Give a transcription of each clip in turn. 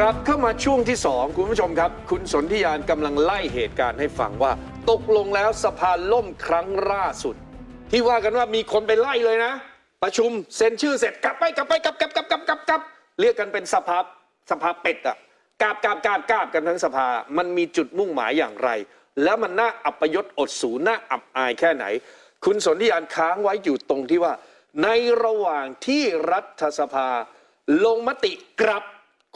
กลับเข้ามาช่วงที่ 2 คุณผู้ชมครับ คุณสนธิยานกำลังไล่เหตุการณ์ให้ฟังว่า ตกลงแล้วสภาล่มครั้งล่าสุด ที่ว่ากันว่ามีคนไปไล่เลยนะ ประชุมเซ็นชื่อเสร็จกลับไปกลับไปกลับกลับกลับกลับกลับกลับเรียกกันเป็นสภาสภาเป็ดอะกราบกราบกราบกราบกันทั้งสภา มันมีจุดมุ่งหมายอย่างไร แล้วมันน่าอัปยศอดสูน่าอับอายแค่ไหน คุณสนธิยานค้างไว้อยู่ตรงที่ว่า ในระหว่างที่รัฐสภา ลงมติกลับ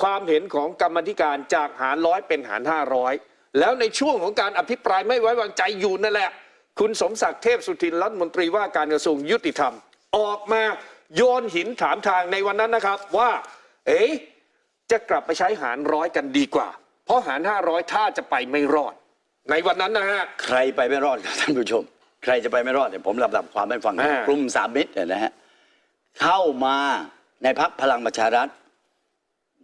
ความเห็นของกรรมธิการจากหารร้อยเป็นหารห้าร้อยแล้วในช่วงของการอภิปรายไม่ไว้วางใจอยู่นั่นแหละ คุณสมศักดิ์เทพสุทินรัฐมนตรีว่าการกระทรวงยุติธรรม ออกมาโยนหินถามทางในวันนั้นนะครับว่า เอ๊ะจะกลับไปใช้หารร้อยกันดีกว่า เพราะหารห้าร้อยถ้าจะไปไม่รอด ในวันนั้นนะฮะ ใครไปไม่รอดครับท่านผู้ชม ใครจะไปไม่รอดเนี่ยผมลำดับความให้ฟังอ่า กลุ่มสามมิตรเนี่ยนะฮะเข้ามาในพักพลังประชารัฐ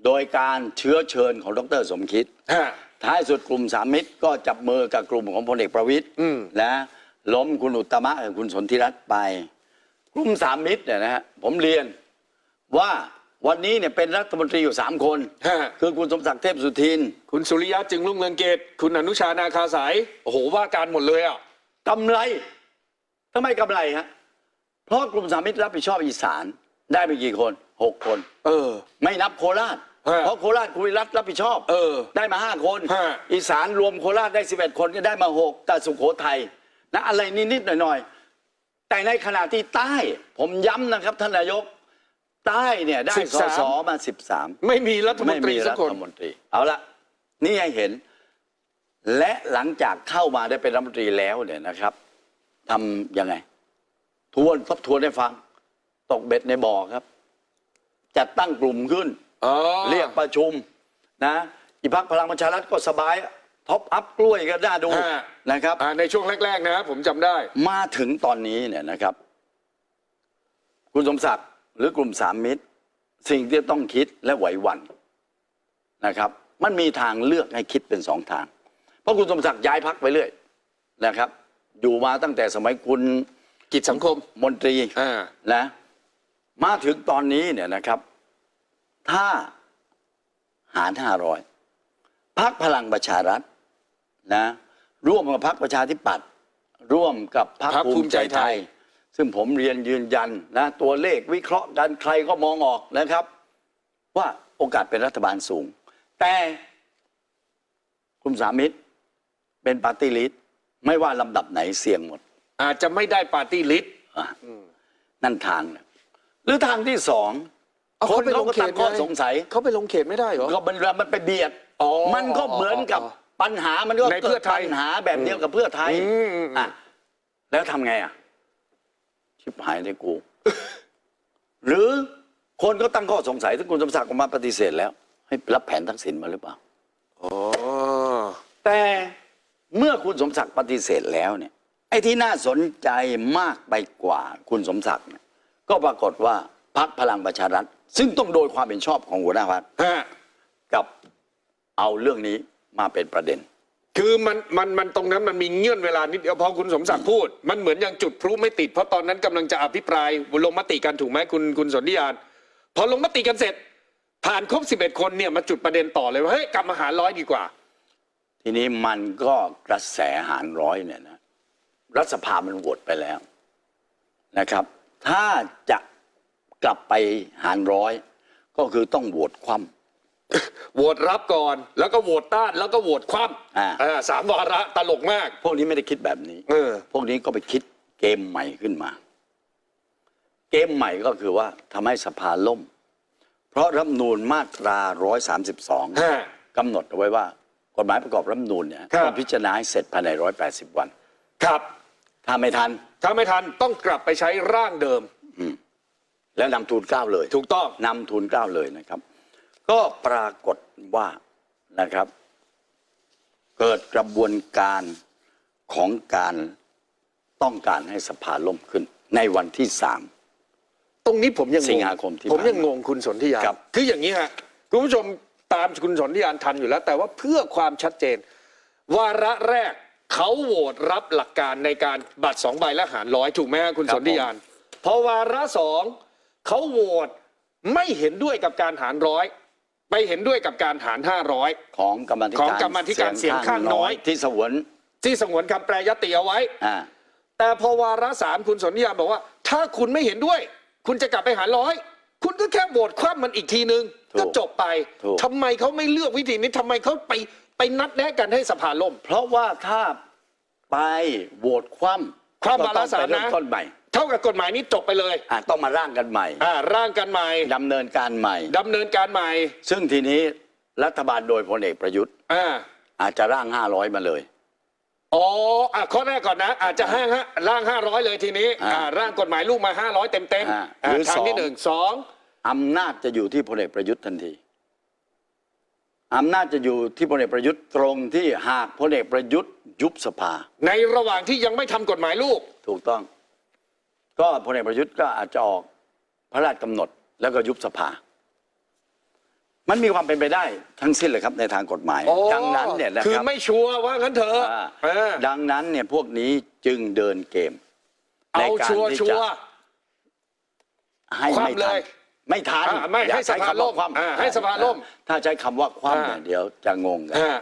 โดยการเชื้อเชิญของดรสมคิดฮะท้ายสุดกลุ่มสามมิตรก็จับมือกับกลุ่มของพลเอกประวิตยอืมนะล้มคุณอุตตมะกับคุณสนธิรัตน์ไป กลุ่มสามมิตรเนี่ยนะฮะผมเรียนว่าวันนี้เนี่ยเป็นรัฐมนตรีอยู่สามคนฮะคือคุณสมศักดิ์เทพสุทิน คุณสุริยะจึงรุ่งเรืองเกตคุณอนุชานาคาสายโอ้โหว่าการหมดเลยอะกำไรทำไมกำไรฮะเพราะกลุ่มสามมิตรรับผิดชอบอีสานได้ไปกี่คนหกคน เออ ไม่นับโคราช ฮะเพราะโคราชคุณวิรัตรับผิดชอบเออได้มาห้าคน ฮะ อีสานรวมโคราชได้สิบเอ็ดคนก็ได้มาหกแต่สุโขทัยนะอะไรนิดๆหน่อยๆ แต่ในขณะที่ใต้ ผมย้ำนะครับท่านนายก ใต้เนี่ยได้ส13สมาสิบสามไม่มีรัฐมไม่นตรีมีสัรักคนฐมนตรีเอาละนี่ให้เห็น และหลังจากเข้ามาได้เป็นรัฐมนตรีแล้วเนี่ยนะครับทำยังไง ทวนทบทวนให้ฟัง ตกเบ็ดในบ่อครับ จัดตั้งกลุ่มขึ้น อ๋อเรียกประชุมนะอีพักพลังประชารัฐก็สบายท็อปอัพกล้วยก็น่าดูฮะนะครับ อ่าในช่วงแรก ๆ นะผมจำได้ มาถึงตอนนี้เนี่ยนะครับ คุณสมศักดิ์หรือกลุ่มสามมิตร สิ่งที่ต้องคิดและไหวหวั่นนะครับ มันมีทางเลือกให้คิดเป็นสองทาง เพราะคุณสมศักดิ์ย้ายพักไปเรื่อยนะครับ อยู่มาตั้งแต่สมัยคุณกิจสังคมมนตรีอ่า นะมาถึงตอนนี้เนี่ยนะครับ ถ้าหารห้าร้อยพักพลังประชารัฐนะร่วมกับพักประชาธิปัตย์ร่วมกับพักพรรคภูภูมิมิใจใจไทไทยยซึ่งผมเรียนยืนยันนะตัวเลขวิเคราะห์กันใครก็มองออกนะครับ ว่าโอกาสเป็นรัฐบาลสูง แต่กลุ่มสามมิตรเป็นปาร์ตี้ลิสต์ไม่ว่าลำดับไหนเสี่ยงหมด อาจจะไม่ได้ปาร์ตี้ลิสต์อะนั่นทางนะหรือทางที่สอง เอาคนเขาไปลเขางก็เขตตั้งข้อไงสงสัยเขาไปลงเขตไม่ได้เหรอ ก็มันมันไปเบียด อ๋อมันก็เหมือนกับอ๋อปัญหามันก็ในเพื่เกิอดไทยปัญหาแบบเดียวกับเพื่อไทยอืมอืมอะแล้วทำไงอะ ชิบหายเลยกู หรือคนก็ตั้งข้อสงสัยที่คุณสมศักดิ์ออกมาปฏิเสธแล้ว ให้รับแผนทักษิณมาหรือเปล่า อ๋อแต่เมื่อคุณสมศักดิ์ปฏิเสธแล้วเนี่ย ไอ้ที่น่าสนใจมากไปกว่าคุณสมศักดิ์เนี่ยก็ปรากฏว่า พักพลังประชารัฐ ซึ่งต้องโดยความเป็นชอบของหัวหน้าพักฮะกับเอาเรื่องนี้มาเป็นประเด็น คือมันมันมันตรงนั้นมันมีเงื่อนเวลานิดเดียวพอคุณสมศักดิ์พูด มันเหมือนยังจุดพลุไม่ติดเพราะตอนนั้นกำลังจะอภิปรายลงมติกันถูกไหมคุณคุณสนธิยานพอลงมติกันเสร็จ ผ่านครบ 11 คนเนี่ยมาจุดประเด็นต่อเลยว่าเฮ้ยกลับมาหารร้อยดีกว่า ทีนี้มันก็กระแสหารร้อยเนี่ยนะรัฐสภามันโหวตไปแล้วนะครับ ถ้าจะ กลับไปหารร้อย ก็คือต้องโหวตคว่โหวตรับก่อน แล้วก็โหวตต้าน แล้วก็โหวตคว่อ่าำอ่าสามวาระตลกมากำพวกนี้ไม่ได้คิดแบบนี้ เออ พวกนี้ก็ไปคิดเกมใหม่ขึ้นมา เกมใหม่ก็คือว่าทำให้สภาล่ม เพราะรัฐธรรมนูญมาตรา132ฮะกำหนดเอาไว้ว่า กฎหมายประกอบรัฐธรรมนูญเนี่ยครับ ต้องพิจารณาให้เสร็จภายใน 180 วัน ครับ ถ้าไม่ทัน ถ้าไม่ทันต้องกลับไปใช้ร่างเดิม แล้วนำทูลเกล้าเลยถูกต้องนำทูลเกล้าเลยนะครับ ก็ปรากฏว่านะครับ เกิดกระบวนการของการต้องการให้สภาล่มขึ้น ในวันที่สาม ตรงนี้ผมยังงสิงหาคมที่ผมยังผ่านงมางคุณสนธิยานครับ คืออย่างนี้ฮะคุณผู้ชมตามคุณสนธิยานทันอยู่แล้ว แต่ว่าเพื่อความชัดเจน วาระแรกเขาโหวตรับหลักการในการบัตรสองใบและหารร้อยถูกไหมฮะคุณสนธิยาน พอวาระสอง เขาโหวตไม่เห็นด้วยกับการหารร้อยไปเห็นด้วยกับการหาร500ของกรรมาธิของการกรรมาธิการเสียงข้างน้อย ที่สวนที่สงวนคำแปลยติเอาไว้อ่าแต่พอวาระสามคุณสนธิยาบอกว่า ถ้าคุณไม่เห็นด้วย คุณจะกลับไปหารร้อยคุณก็แค่โหวตคว่ำมันอีกทีนึง ก็จบไปทำไมเขาไม่เลือกวิธีนี้ทำไมเขาไปไปนัดแนะกันให้สภาล่มเพราะว่าถ้าไปโหวตคว่ำคว่ำวาระสามก็ต้องไปเริ่นะมต้นใหม่ เท่ากับกฎหมายนี้จบไปเลยอ่าต้องมาร่างกันใหม่อ่าร่างกันใหม่ดำเนินการใหม่ ดำเนินการใหม่ซึ่งทีนี้รัฐบาลโดยพลเอกประยุทธ์ อ่าอาจจะร่าง 500 มาเลย อ๋ออะข้อแรกก่อนนะ อาจจะห้างฮะร่าง 500 เลยทีนี้อ่าอ่าร่างกฎหมายลูกมา 500 เต็มเต็มๆอ่าอ่าหรือทางสองที่หนึ่งสองอำนาจจะอยู่ที่พลเอกประยุทธ์ทันทีอำนาจจะอยู่ที่พลเอกประยุทธ์ตรงที่หากพลเอกประยุทธ์ยุบสภาในระหว่างที่ยังไม่ทำกฎหมายลูก ถูกต้อง ก็พลเอกประยุทธ์ก็อาจจะออกพระราชกำหนดแล้วก็ยุบสภา มันมีความเป็นไปได้ทั้งสิ้นเลยครับในทางกฎหมายอ๋อดังนั้นเนี่ยนะคือครับไม่ชัวร์ว่างั้นเถอะอ่าเออดังนั้นเนี่ยพวกนี้จึงเดินเกมในเอาการชัวร์ที่ชัจะวร์ ให้คว่ำไม่เลทันยไม่ทันอ่าไม่อย่ให้สภาใช้คำว่ล่มคว่ำอ่าให้สภาล่ม ถ้าใช้คำว่าคว่ำเนี่ยอ่าเดี๋ยวจะงงกันอ่า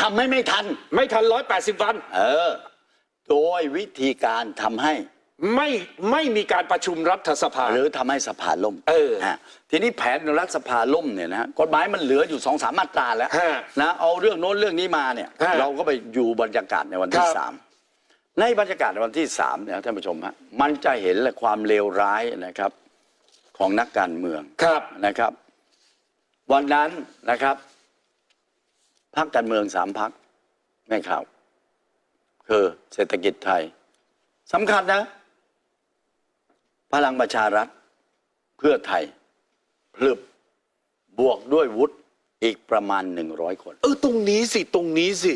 ทำให้ไม่ทัน ไม่ทัน180วัน เออ โดยวิธีการทำให้ ไม่ไม่มีการประชุมรัฐสภา หรือทำให้สภาล่มเออฮะทีนี้แผนรัฐสภาล่มเนี่ยนะฮะกฎหมายมันเหลืออยู่สองสามมาตราแล้วฮะนะเอาเรื่องโน้นเรื่องนี้มาเนี่ย ฮะเราก็ไปอยู่บรรยากาศในวันที่ครับ สามในบรรยากาศในวันที่สามเนี่ยท่านผู้ชมฮะมันจะเห็นเลยความเลวร้ายนะครับของนักการเมือง ครับ นะครับ วันนั้นนะครับพรรคการเมืองสามพรรคแม่ข่าวคือเศรษฐกิจไทยสำคัญนะ พลังประชารัฐ เพื่อไทยพลึบบวกด้วยวุฒิอีกประมาณหนึ่งร้อยคนเออตรงนี้สิตรงนี้สิ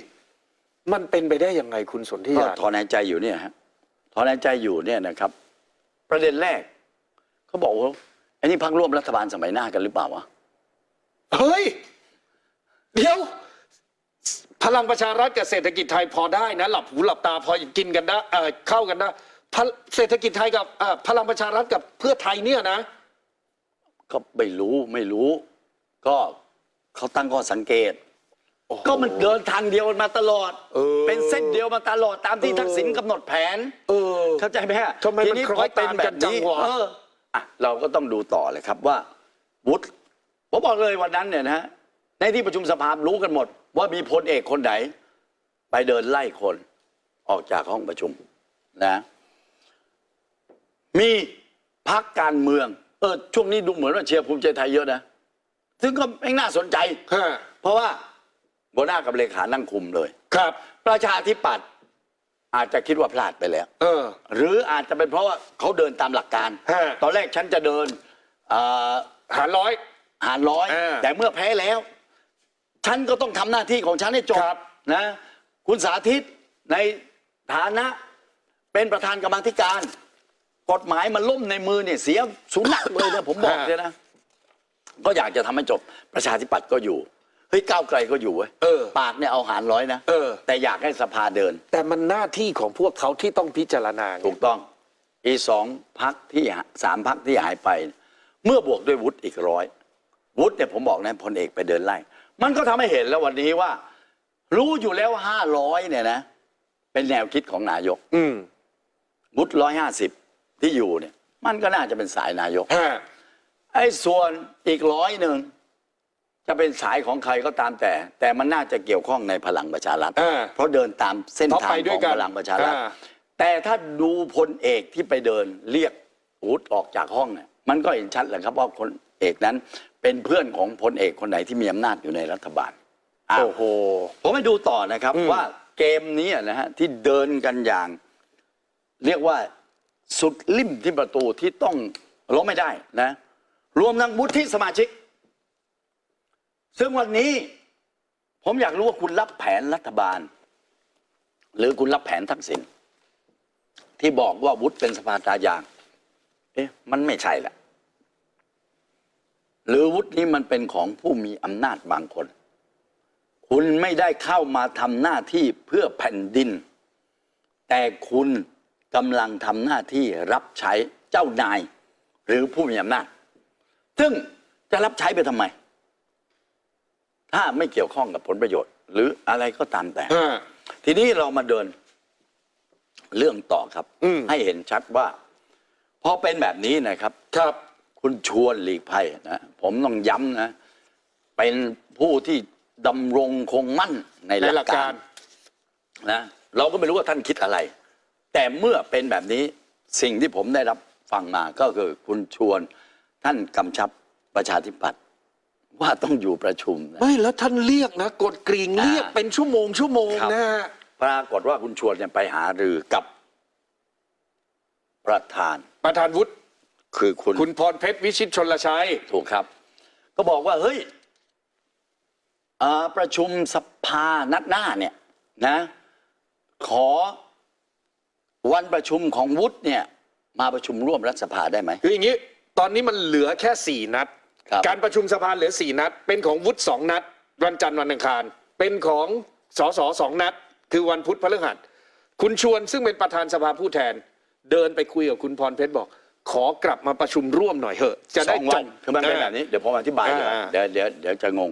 มันเป็นไปได้ยังไงคุณสนธิก็ยาถอนหายใจอยู่เนี่ยฮะถอนหายใจอยู่เนี่ยนะครับ ประเด็นแรกเขาบอกว่าไอ้นี่พักร่วมรัฐบาลสมัยหน้ากันหรือเปล่าวะเฮ้ย เดี๋ยว พลังประชารัฐกับเศรษฐกิจไทยพอได้นะ หลับหูหลับตาพอกินกันได้เออเข้ากันได้ พลเศรษฐกิจไทยกับเอ่อพลังประชารัฐกับเพื่อไทยเนี่ยนะ ก็ไม่รู้ไม่รู้ ก็เขาตั้งข้อสังเกตโอ้โหก็มันเดินทางเดียวกันมาตลอด เออนเส้นเดียวมาตลอดตามที่เออ ทักษิณกำหนดแผน เออ เข้าใจไหมฮะทำไมมันทีคล้อยพเป็ตามกันจังวะ เอออะเราก็ต้องดูต่อเลยครับว่าวุฒิผมบอกเลยวันนั้นเนี่ยนะฮะในที่ประชุมสภารู้กันหมด ว่ามีพลเอกคนไหน ไปเดินไล่คนออกจากห้องประชุมนะ มีพักการเมือง เออช่วงนี้ดูเหมือนว่าเชียร์ภูมิใจไทยเยอะนะ ซึ่งก็ไม่น่าสนใจ ฮะเพราะว่าหัวหน้ากับเลขานั่งคุมเลย ครับ ประชาธิปัตย์อาจจะคิดว่าพลาดไปแล้ว เออ หรืออาจจะเป็นเพราะว่าเขาเดินตามหลักการ ฮะ ตอนแรกฉันจะเดินเอ่อหารร้อย หารร้อย เออแต่เมื่อแพ้แล้ว ฉันก็ต้องทำหน้าที่ของฉันให้จบครับ นะ คุณสาธิตในฐานะเป็นประธานกรรมาธิการ กฎหมายมันล่มในมือเนี่ยเสียสุนัขเลยนะผมบอกเลยนะ ก็อยากจะทำให้จบประชาธิปัตย์ก็อยู่เฮ้ยก้าวไกลก็อยู่เว้ยเออปากเนี่ยเอาหารร้อยนะเออ แต่อยากให้สภาเดิน แต่มันหน้าที่ของพวกเขาที่ต้องพิจารณาไงถูกต้อง อีสองพักที่หาสามพักที่หายไป เมื่อบวกด้วยวุฒิอีกร้อยวุฒิเนี่ยผมบอกนะพลเอกไปเดินไล่ มันก็ทำให้เห็นแล้ววันนี้ว่า รู้อยู่แล้วห้าร้อยเนี่ยนะ เป็นแนวคิดของนายกอืม วุฒิร้อยห้าสิบ ที่อยู่เนี่ย มันก็น่าจะเป็นสายนายก ฮะไอ้ส่วนอีกร้อยหนึ่งจะเป็นสายของใครก็ตามแต่ แต่มันน่าจะเกี่ยวข้องในพลังประชารัฐอ่า เพราะเดินตามเส้นเพราะทางไปด้ขวยองกันพลังประชารัฐ อ่าแต่ถ้าดูพลเอกที่ไปเดินเรียกวุฒิออกจากห้องเนี่ยมันก็เห็นชัดแหละครับว่าพลเอกนั้นเป็นเพื่อนของพลเอกคนไหนที่มีอำนาจอยู่ในรัฐบาลอ้าวโอ้โห ผมไปดูต่อนะครับอืมว่าเกมนี้นะฮะที่เดินกันอย่าง เรียกว่า สุดลิ่มที่ประตูที่ต้องล้มไม่ได้นะ รวมทั้งวุฒิสมาชิก ซึ่งวันนี้ผมอยากรู้ว่าคุณรับแผนรัฐบาล หรือคุณรับแผนทักษิณที่บอกว่าวุฒิเป็นสภาตายาง เอ๊ะ มันไม่ใช่แหละ หรือวุฒินี้มันเป็นของผู้มีอำนาจบางคน คุณไม่ได้เข้ามาทำหน้าที่เพื่อแผ่นดิน แต่คุณ กำลังทำหน้าที่รับใช้เจ้านาย หรือผู้มีอำนาจ ซึ่งจะรับใช้ไปทำไม ถ้าไม่เกี่ยวข้องกับผลประโยชน์ หรืออะไรก็ตามแต่ อ่า ทีนี้เรามาเดินเรื่องต่อครับ อืม ให้เห็นชัดว่า พอเป็นแบบนี้นะครับ ครับ คุณชวนหลีกภัยนะผมต้องย้ำนะ เป็นผู้ที่ดำรงคงมั่นในในหหลัลักกกาการร นะเราก็ไม่รู้ว่าท่านคิดอะไร แต่เมื่อเป็นแบบนี้สิ่งที่ผมได้รับฟังมาก็คือคุณชวนท่านกำชับประชาธิปัตย์ว่าต้องอยู่ประชุมนะไม่แล้วท่านเรียกนะ กดกริ่งอ่าเรียกเป็นชั่วโมงชั่วโมงครับนะฮะปรากฏว่าคุณชวนเนี่ยไปหารือกับประธาน ประธานวุฒิคือคุณคุณพรเพชรวิชิตชนลชัยถูกครับ ก็บอกว่าเฮ้ยอ่าประชุมสภานัดหน้าเนี่ยนะ ขอ วันประชุมของวุฒิเนี่ยมาประชุมร่วมรัฐสภาได้ไหม คืออย่างนี้ ตอนนี้มันเหลือแค่สี่นัด ครับ การประชุมสภาเหลือสี่นัด เป็นของวุฒิสองนัด วันจันทร์วันอังคาร เป็นของสสสองนัด คือวันพุธพฤหัส คุณชวนซึ่งเป็นประธานสภาผู้แทน เดินไปคุยกับคุณพรเพชรบอก ขอกลับมาประชุมร่วมหน่อยเถอะ จะได้สองจวันบคือมันเป็นแบบนี้เดี๋ยวผมอธิบายเลยอ่า เดี๋ยวเดี๋ยวเดี๋ยวจะงง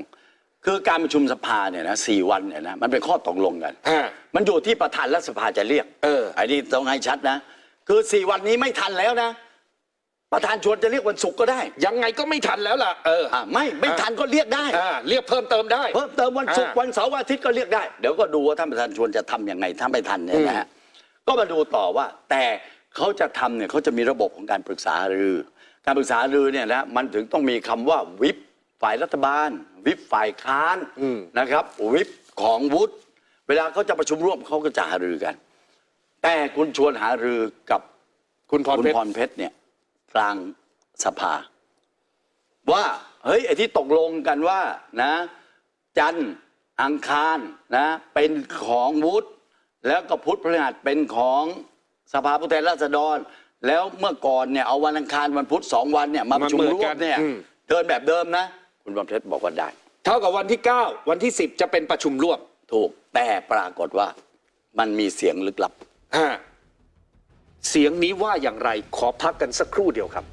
คือการประชุมสภาเนี่ยนะสี่วันเนี่ยนะมันเป็นข้อตกลงกันฮะมันอยู่ที่ประธานรัฐสภาจะเรียกเออ ไอ้นี่ต้องให้ชัดนะ คือสี่วันนี้ไม่ทันแล้วนะ ประธานชวนจะเรียกวันศุกร์ก็ได้ยังไงก็ไม่ทันแล้วล่ะ เอออ่าไม่ไม่ทันก็เรียกได้ อ่าเรียกเพิ่มเติมได้ เพิ่มเติมวันศุกร์อ่าวันเสาร์วันอาทิตย์ก็เรียกได้ เดี๋ยวก็ดูว่าท่านประธานชวนจะทำยังไงถ้าไม่ทันเนี่ยนะฮะก็มาดูต่อว่า แต่เขาจะทำเนี่ยเขาจะมีระบบของการปรึกษาหารือ การปรึกษาหารือเนี่ยนะมันถึงต้องมีคำว่าวิปฝ่ายรัฐบาล วิปฝ่ายค้านอืมนะครับวิปของวุฒิเวลาเขาจะประชุมร่วมเขาก็จะหารือกัน แต่คุณชวนหารือกับคุณพรคุณเพชรพรเพชรเนี่ยกลางสภา ว่าเฮ้ยไอ้ที่ตกลงกันว่านะ จันทร์อังคารนะ เป็นของวุฒิแล้วก็พุธพฤหัสเป็นของสภาผู้แทนราษฎร แล้วเมื่อก่อนเนี่ยเอาวันอังคารวันพุธสองวันเนี่ยมาประชุมมาเหมือนร่วกัมนเนี่ยอืมเดินแบบเดิมนะ คุณพรเพชรบอกว่าได้ เท่ากับวันที่ 9 วันที่ 10 จะเป็นประชุมร่วมถูกแต่ปรากฏว่ามันมีเสียงลึกลับ ฮะเสียงนี้ว่าอย่างไรขอพักกันสักครู่เดียวครับ